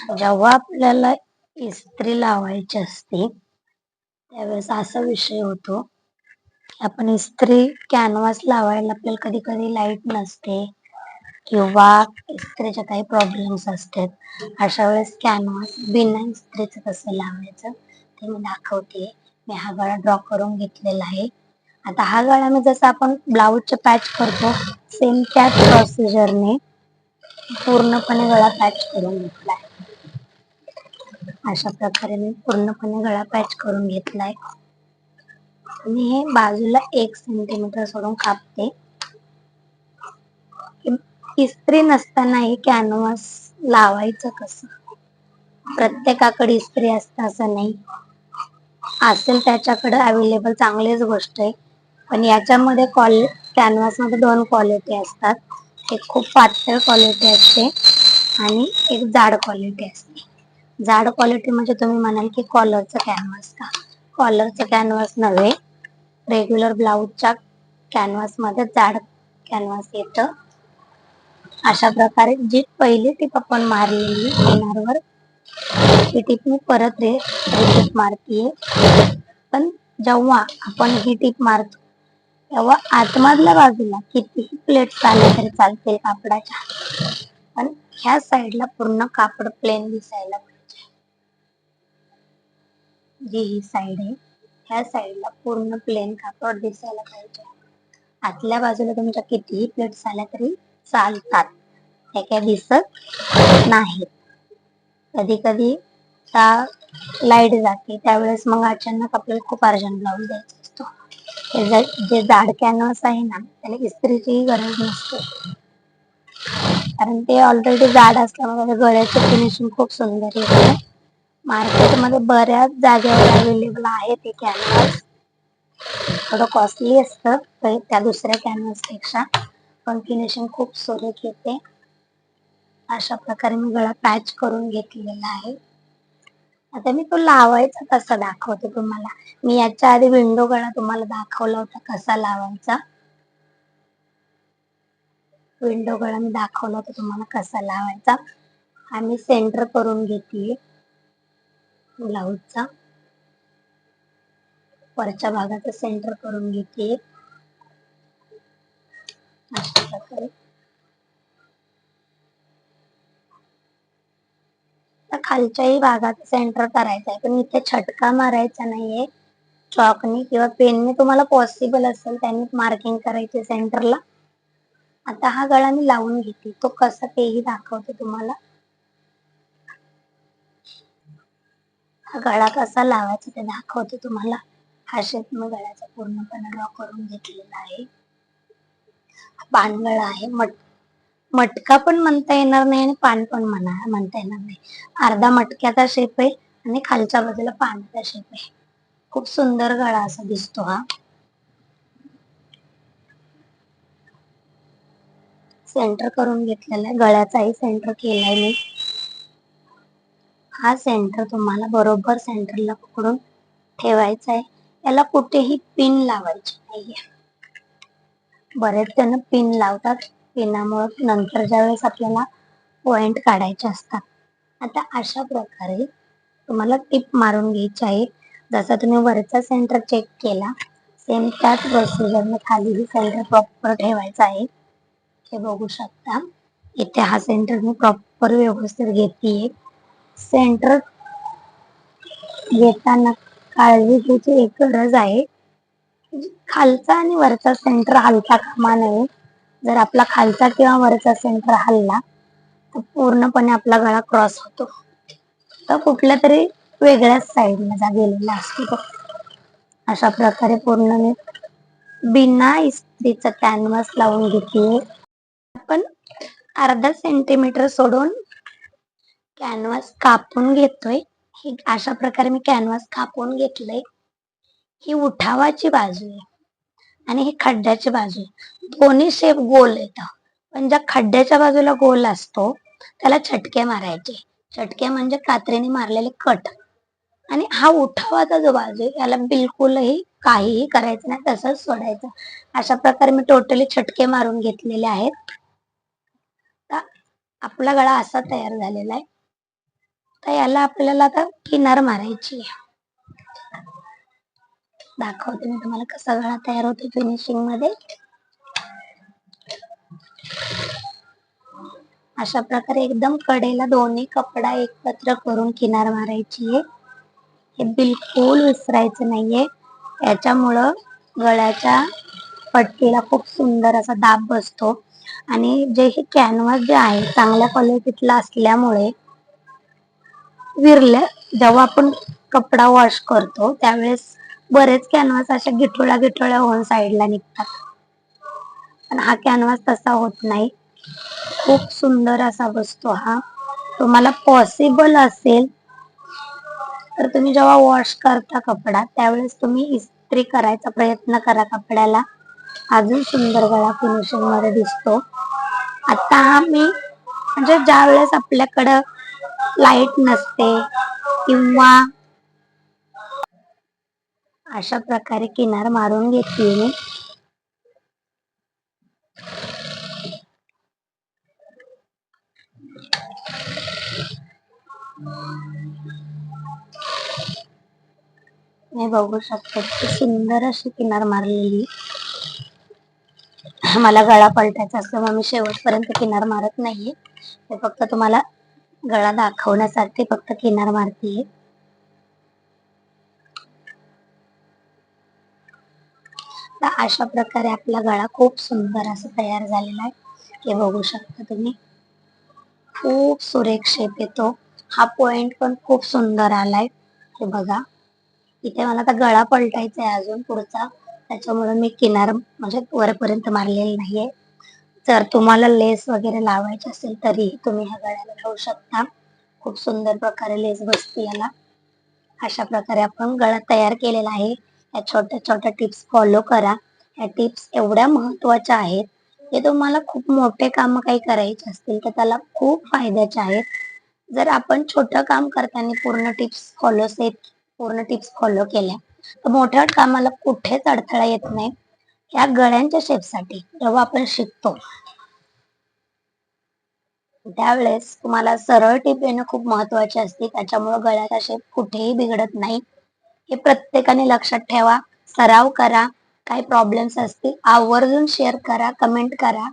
जेव्हा आपल्याला इस्त्री लावायची असते त्यावेळेस असा विषय होतो की आपण इस्त्री कॅनव्हास लावायला आपल्याला कधी कधी लाइट नसते किंवा इस्त्रीचे काही प्रॉब्लेम्स असतात. अशा वेळेस कॅनव्हास बिना इस्त्रीचं कसं लावायचं ते मी दाखवते. मी हा गळा ड्रॉ करून घेतलेला आहे. आता हा गळा मी जसं आपण ब्लाऊजचे पॅच करतो सेम त्याच प्रोसिजरने पूर्णपणे गळा पॅच करून घेतला आहे. अशा प्रकारे मी पूर्णपणे गळा पॅच करून घेतलाय. मी हे बाजूला एक सेंटीमीटर सोडून कापते. इस्त्री नसताना हे कॅनव्हास लावायचं कसं? प्रत्येकाकडे इस्त्री असतं असं नाही. असेल त्याच्याकडे अवेलेबल चांगलीच गोष्ट आहे. पण याच्यामध्ये कॉल कॅनव्हासमध्ये दोन क्वालिटी असतात. एक खूप पातळ क्वालिटी असते आणि एक जाड क्वालिटी असते. जाड क्वालिटी म्हणजे तुम्ही म्हणाल की कॉलरचं कॅनव्हास का? कॉलरचं कॅनव्हास नव्हे. रेग्युलर ब्लाऊजच्या कॅनव्हासमध्ये जाड कॅनव्हास येतं. अशा प्रकारे जी पहिली टीप आपण मारलेली किनारवर ती टीप मी परत रे रिपीट मारतीये. पण जेव्हा आपण ही टीप मारतो तेव्हा आतमधल्या बाजूला कितीही प्लेट चालले तरी चालतील कापडाच्या. पण ह्या साईडला पूर्ण कापड प्लेन दिसायला जी ही साईड आहे. ह्या साईडला पूर्ण प्लेन कापड दिसायला पाहिजे. आतल्या बाजूला तुमच्या कितीही प्लेट्स आल्या तरी चालतात. त्या काय दिसत नाहीत कधी कधी लाइट जाते त्यावेळेस मग अचानक आपल्याला खूप अर्जंट ब्लाऊज द्यायचा असतो. जे जाड कॅनव्हास आहे ना त्याला इस्त्रीची गरज नसते. कारण ते ऑलरेडी जाड असल्यामुळे गळ्याचं फिनिशिंग खूप सुंदर येते. मार्केटमध्ये बऱ्याच जागेवर अवेलेबल आहे ते कॅनव्हास थोडं कॉस्टली असतं त्या दुसऱ्या कॅनव्हासपेक्षा पण फिनिशिंग खूप सुरेख येते. अशा प्रकारे मी गळा पॅच करून घेतलेला आहे. आता मी तो लावायचा कसा दाखवते तुम्हाला? मी याच्या आधी विंडो गळा तुम्हाला दाखवला होता कसा लावायचा. विंडो गळा मी दाखवला होता तुम्हाला कसा लावायचा. आम्ही सेंटर करून घेतली ब्लाऊजचा. वरच्या भागाचा सेंटर करून घेते. अशा प्रकारे. खालच्याही भागात सेंटर करायचा आहे पण इथे छटका मारायचा नाहीये. चॉकनी किंवा पेनने तुम्हाला पॉसिबल असेल त्यांनी मार्किंग करायचे सेंटरला आता हा गळा मी लावून घेते. तो कसा तेही दाखवते तुम्हाला. हा गळा कसा लावायचा ते दाखवते तुम्हाला. हा शेप मी गळ्याचा पूर्णपणे ड्रॉ करून घेतलेला आहे. पानगळा आहे. मट मटका पण म्हणता येणार नाही आणि पान पण म्हणा म्हणता येणार नाही. अर्धा मटक्याचा शेप आहे आणि खालच्या बाजूला पानाचा शेप आहे. खूप सुंदर गळा असा दिसतो हा. सेंटर करून घेतलेला आहे. गळ्याचाही सेंटर केलाय मी. हा सेंटर तुम्हाला बरोबर सेंटरला पकडून ठेवायचा आहे. याला कुठेही पिन लावायची नाहीये. बरेच जण पिन लावतात. पिनामुळे नंतर ज्या वेळेस आपल्याला पॉइंट काढायचे असतात. आता अशा प्रकारे तुम्हाला टिप मारून घ्यायची आहे. जसा तुम्ही वरचा सेंटर चेक केला सेम त्याच प्रोसिजरने खालीही सेंटर प्रॉपर ठेवायचा आहे. हे बघू शकता. इथे हा सेंटर मी प्रॉपर व्यवस्थित घेते सेंटर घेताना काळजी घ्यायची एक गरज आहे. खालचा आणि वरचा सेंटर हलता कामा नये. जर आपला खालचा किंवा वरचा सेंटर हलला तर पूर्णपणे आपला गळा क्रॉस होतो. तर कुठल्या तरी वेगळ्याच साईडला जा गेलेला असतो अशा प्रकारे पूर्ण मी बिना इस्त्रीचा कॅनव्हास लावून घेते. आपण अर्धा सेंटीमीटर सोडून कॅनव्हास कापून घेतोय. हे अशा प्रकारे मी कॅनव्हास कापून घेतलंय. ही उठावाची बाजू आहे आणि ही खड्ड्याची बाजू आहे. दोन्ही शेप गोल येत पण ज्या खड्ड्याच्या बाजूला गोल असतो त्याला छटके मारायचे. छटके म्हणजे कात्रीने मारलेले कट. आणि हा उठावाचा जो बाजू आहे याला बिलकुलही काहीही करायचं नाही तसंच सोडायचं. अशा प्रकारे मी टोटली छटके मारून घेतलेले आहेत. आपला गळा असा तयार झालेला आहे. तर याला आपल्याला आता किनार मारायची आहे. दाखवते मी तुम्हाला कसा गळा तयार होतो फिनिशिंगमध्ये. अशा प्रकारे एकदम कडेला दोन्ही कपडा एकत्र करून किनार मारायची आहे. हे बिलकुल विसरायचं नाहीये. याच्यामुळं गळ्याच्या पट्टीला खूप सुंदर असा दाब बसतो. आणि जे हे कॅनव्हास जे आहे चांगल्या क्वालिटीतला असल्यामुळे विरलं जेव्हा आपण कपडा वॉश करतो त्यावेळेस बरेच कॅनव्हास अशा गिठोळ्या गिठोळ्या होऊन साईडला निघतात. पण हा कॅनव्हास तसा होत नाही. खूप सुंदर असा बसतो हा. तुम्हाला पॉसिबल असेल तर तुम्ही जेव्हा वॉश करता कपडा त्यावेळेस तुम्ही इस्त्री करायचा प्रयत्न करा. कपड्याला अजून सुंदर गळा फिनिशिंगमध्ये दिसतो. आता हा मी म्हणजे ज्या वेळेस आपल्याकडं लाइट नसते किंवा अशा प्रकारे किनार मारून घेतली मी. मी बघू शकते की सुंदर अशी किनार मारलेली. मला गळा पलटायचा असतो मग मी शेवटपर्यंत किनार मारत नाहीये. ते फक्त तुम्हाला गळा दाखवण्यासाठी फक्त किनार मारतीये. अशा प्रकारे आपला गळा खूप सुंदर असा तयार झालेला आहे. हे बघू शकता तुम्ही. खूप सुरेख शेप येतो. हा पॉइंट पण खूप सुंदर आलाय. हे बघा. इथे मला आता गळा पलटायचा आहे अजून पुढचा. त्याच्यामुळे मी किनार म्हणजे वरपर्यंत मारलेली नाहीये. जर तुम्हाला लेस वगैरे लावायची असेल तरी तुम्ही ह्या गळ्याला लावू शकता. खूप सुंदर प्रकारे लेस बसते याला. अशा प्रकारे आपण गळा तयार केलेला आहे. या छोट्या छोट्या टिप्स फॉलो करा. या टिप्स एवढ्या महत्त्वाच्या आहेत हे तुम्हाला खूप मोठे काम काही करायचे असतील तर त्याला खूप फायद्याचे आहेत. जर आपण छोटं काम करताना पूर्ण टिप्स फॉलो सेट पूर्ण टिप्स फॉलो केल्या तर मोठ्या कामाला कुठेच अडथळा येत नाही. या गळ्यांच्या शेपसाठी जेव्हा आपण शिकतो त्यावेळेस तुम्हाला सरळ टीप येणं खूप महत्वाची असते. त्याच्यामुळे गळ्याचा शेप कुठेही बिघडत नाही. हे प्रत्येकाने लक्षात ठेवा. सराव करा. काही प्रॉब्लेम्स असतील आवर्जून शेअर करा कमेंट करा.